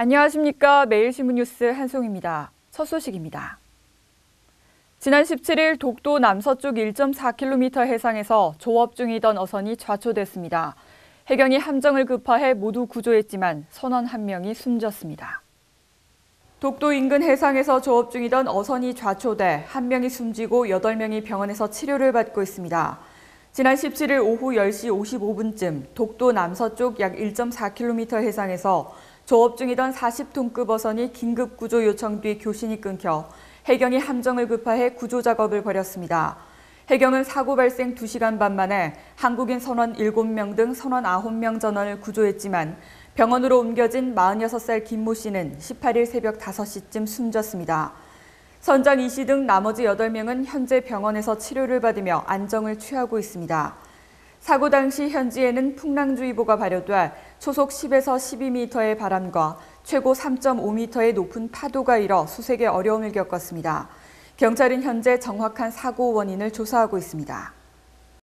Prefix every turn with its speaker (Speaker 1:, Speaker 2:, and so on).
Speaker 1: 안녕하십니까. 매일신문 뉴스 한송입니다. 첫 소식입니다. 지난 17일 독도 남서쪽 1.4km 해상에서 조업 중이던 어선이 좌초됐습니다. 해경이 함정을 급파해 모두 구조했지만 선원 한 명이 숨졌습니다. 독도 인근 해상에서 조업 중이던 어선이 좌초돼 한 명이 숨지고 8명이 병원에서 치료를 받고 있습니다. 지난 17일 오후 10시 55분쯤 독도 남서쪽 약 1.4km 해상에서 조업 중이던 40톤급 어선이 긴급 구조 요청 뒤 교신이 끊겨 해경이 함정을 급파해 구조 작업을 벌였습니다. 해경은 사고 발생 2시간 반 만에 한국인 선원 7명 등 선원 9명 전원을 구조했지만 병원으로 옮겨진 46살 김모 씨는 18일 새벽 5시쯤 숨졌습니다. 선장 이씨등 나머지 8명은 현재 병원에서 치료를 받으며 안정을 취하고 있습니다. 사고 당시 현지에는 풍랑주의보가 발효돼 초속 10에서 12m의 바람과 최고 3.5m의 높은 파도가 일어 수색에 어려움을 겪었습니다. 경찰은 현재 정확한 사고 원인을 조사하고 있습니다.